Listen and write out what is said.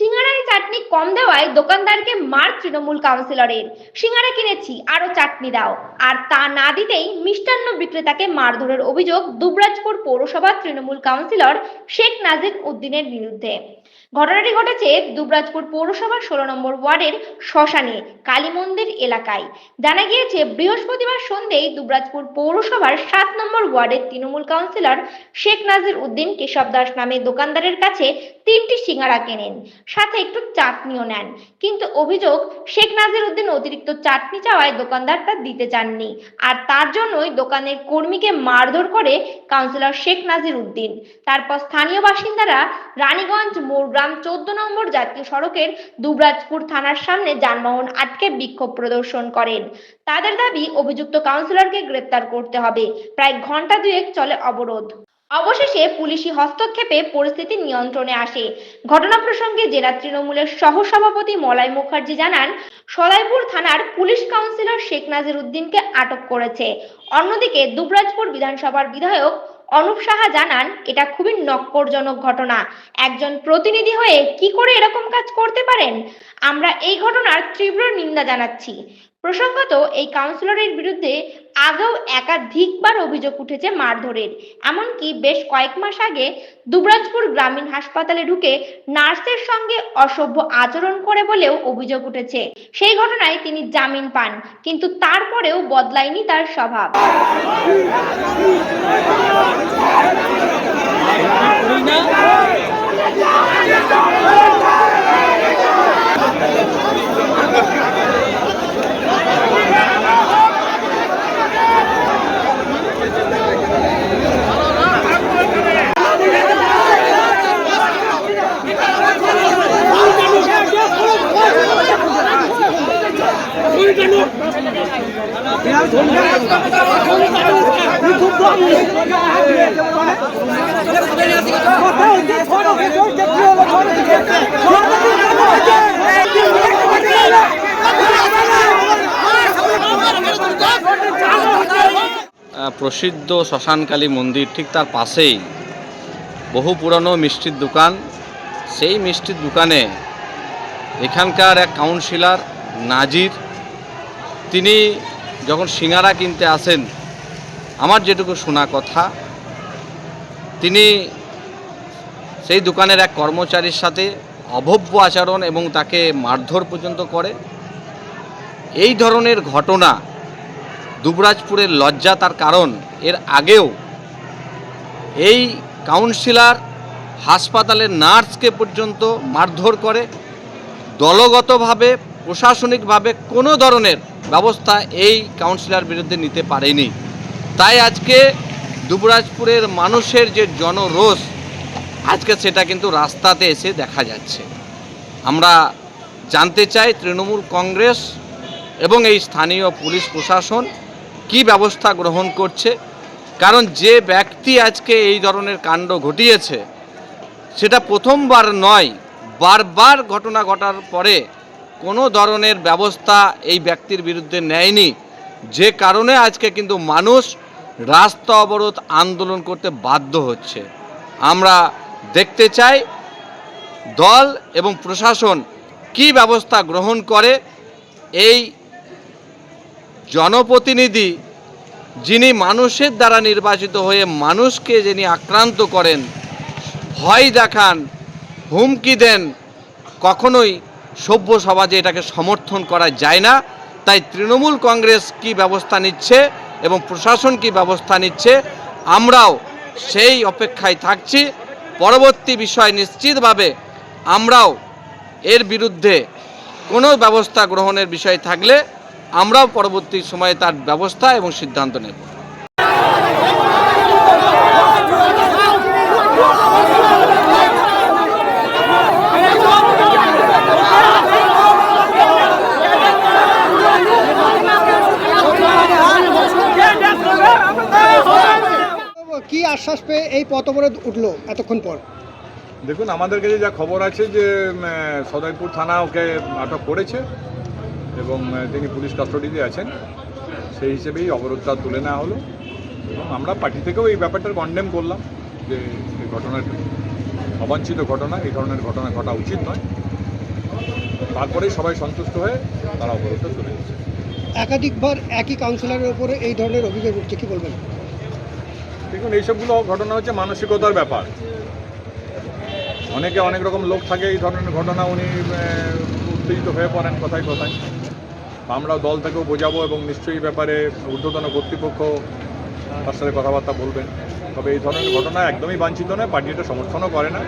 সিঙ্গারায় চাটনি কম দেওয়ায় দোকানদারকে মার তৃণমূল কাউন্সিলরের। সিঙ্গারা কিনেছি আরও চাটনি দাও। আর তা না দিতেই মিষ্টান্ন বিক্রেতাকে মারধরের অভিযোগ দুবরাজপুর পৌরসভার তৃণমূল কাউন্সিলর শেখ নাজির উদ্দিনের বিরুদ্ধে। ঘটনাটি ঘটেছে দুবরাজপুর পৌরসভার ষোলো নম্বর ওয়ার্ডের শ্মশানে কালী মন্দির এলাকায়। জানা গিয়েছে, বৃহস্পতিবার সন্ধ্যেই দুবরাজপুর পৌরসভার সাত নম্বর ওয়ার্ডের তৃণমূল কাউন্সিলর শেখ নাজির উদ্দিন কেশব দাস নামে দোকানদারের কাছে তিনটি সিঙ্গারা কেনেন, সাথে একটু চাটনিও নেন। কিন্তু অভিযোগ, শেখ নাজির উদ্দিন অতিরিক্ত চাটনি চাওয়ায় দোকানদার তা দিতে চাননি। আর তার জন্যই দোকানের কর্মীকে মারধর করে কাউন্সিলর শেখ নাজির উদ্দিন। তারপর স্থানীয় বাসিন্দারা রানীগঞ্জ মোরগ্রাম চোদ্দ নম্বর জাতীয় সড়কের দুবরাজপুর থানার সামনে যানবাহন আটকে বিক্ষোভ প্রদর্শন করেন। তাদের দাবি, অভিযুক্ত কাউন্সিলরকে গ্রেপ্তার করতে হবে। প্রায় ঘণ্টা দুয়েক চলে অবরোধ। অবশেষে পুলিশি হস্তক্ষেপে পরিস্থিতি নিয়ন্ত্রণে আসে। ঘটনা প্রসঙ্গে জেলা তৃণমূলের সহসভাপতি মলয় মুখার্জি জানান, সলাইপুর থানার পুলিশ কাউন্সিলর শেখ নাজির উদ্দিনকে আটক করেছে। অন্যদিকে দুবরাজপুর বিধানসভার বিধায়ক অনুপ সাহা জানান, এটা খুবই নক্করজনক ঘটনা। একজন প্রতিনিধি হয়ে কি করে এরকম কাজ করতে পারেন? আমরা এই ঘটনার তীব্র নিন্দা জানাচ্ছি। প্রসঙ্গত এই কাউন্সিলরের বিরুদ্ধে আগেও একাধিকবার অভিযোগ উঠেছে মারধরের এমনকি বেশ কয়েক মাস আগে দুবরাজপুর গ্রামীণ হাসপাতালে ঢুকে নার্সের সঙ্গে অসভ্য আচরণ করে বলেও অভিযোগ উঠেছে সেই ঘটনায় তিনি জামিন পান কিন্তু তারপরেও বদলায়নি তার স্বভাব প্রসিদ্ধ শ্মশানকালী মন্দির ঠিক তার পাশেই। বহু পুরনো মিষ্টির দোকান। সেই মিষ্টির দোকানে এখানকার এক কাউন্সিলর নাজির তিনি যখন সিঙ্গারা কিনতে আসেন, আমার যেটুকু শোনা কথা, তিনি সেই দোকানের এক কর্মচারীর সাথে অভব্য আচরণ এবং তাকে মারধর পর্যন্ত করে। এই ধরনের ঘটনা দুবরাজপুরের লজ্জা তার কারণ। এর আগেও এই কাউন্সিলার হাসপাতালের নার্সকে পর্যন্ত মারধর করে, দলগতভাবে প্রশাসনিকভাবে কোনো ধরনের ব্যবস্থা এই কাউন্সিলর বিরুদ্ধে নিতে পারেনি। তাই আজকে দুবরাজপুরের মানুষের যে জনরোষ, আজকে সেটা কিন্তু রাস্তাতে এসে দেখা যাচ্ছে। আমরা জানতে চাই তৃণমূল কংগ্রেস এবং এই স্থানীয় পুলিশ প্রশাসন কি ব্যবস্থা গ্রহণ করছে, কারণ যে ব্যক্তি আজকে এই ধরনের কাণ্ড ঘটিয়েছে, সেটা প্রথমবার নয়, বারবার ঘটনা ঘটার পরে কোনো ধরনের ব্যবস্থা এই ব্যক্তির বিরুদ্ধে নেয়নি। যে কারণে আজকে কিন্তু মানুষ রাস্তা অবরোধ আন্দোলন করতে বাধ্য হচ্ছে। আমরা দেখতে চাই দল এবং প্রশাসন কি ব্যবস্থা গ্রহণ করে। এই জনপ্রতিনিধি যিনি মানুষের দ্বারা নির্বাচিত হয়ে মানুষকে যিনি আক্রান্ত করেন, ভয় দেখান, হুমকি দেন, কখনোই সভ্য সমাজে এটাকে সমর্থন করা যায় না। তাই তৃণমূল কংগ্রেস কি ব্যবস্থা নিচ্ছে এবং প্রশাসন কি ব্যবস্থা নিচ্ছে, আমরাও সেই অপেক্ষায় থাকছি। পরবর্তী বিষয় নিশ্চিতভাবে আমরাও এর বিরুদ্ধে কোনো ব্যবস্থা গ্রহণের বিষয় থাকলে আমরাও পরবর্তী সময়ে তার ব্যবস্থা এবং সিদ্ধান্ত নেব। কি আশ্বাস পেয়ে এই পথ অবরোধ উঠল এতক্ষণ পর? দেখুন আমাদের কাছে যা খবর আছে যে সদয়পুর থানা ওকে আটক করেছে এবং তিনি পুলিশ কাস্টডিতে আছেন। সেই হিসেবেই অবরোধটা তুলে নেওয়া হলো এবং আমরা পার্টি থেকেও এই ব্যাপারটা কন্ডেম করলাম যে এই ঘটনার অবাঞ্ছিত ঘটনা এই ধরনের ঘটনা ঘটা উচিত নয়। তারপরেই সবাই সন্তুষ্ট হয়ে তারা অবরোধটা তুলে নিচ্ছে একাধিকবার একই কাউন্সিলরের উপরে এই ধরনের অভিযোগ উঠছে কি বলবেন? দেখুন এইসবগুলো ঘটনা হচ্ছে মানসিকতার ব্যাপার। অনেকে অনেক রকম লোক থাকে, এই ধরনের ঘটনা উনি উত্তেজিত হয়ে পড়েন কথায় কথায়। আমরা দল থেকেও বোঝাবো এবং নিশ্চয়ই ব্যাপারে ঊর্ধ্বতন কর্তৃপক্ষ তার সাথে কথাবার্তা বলবেন। তবে এই ধরনের ঘটনা একদমই বাঞ্ছিত নয়, পার্টি এটা সমর্থনও করে না।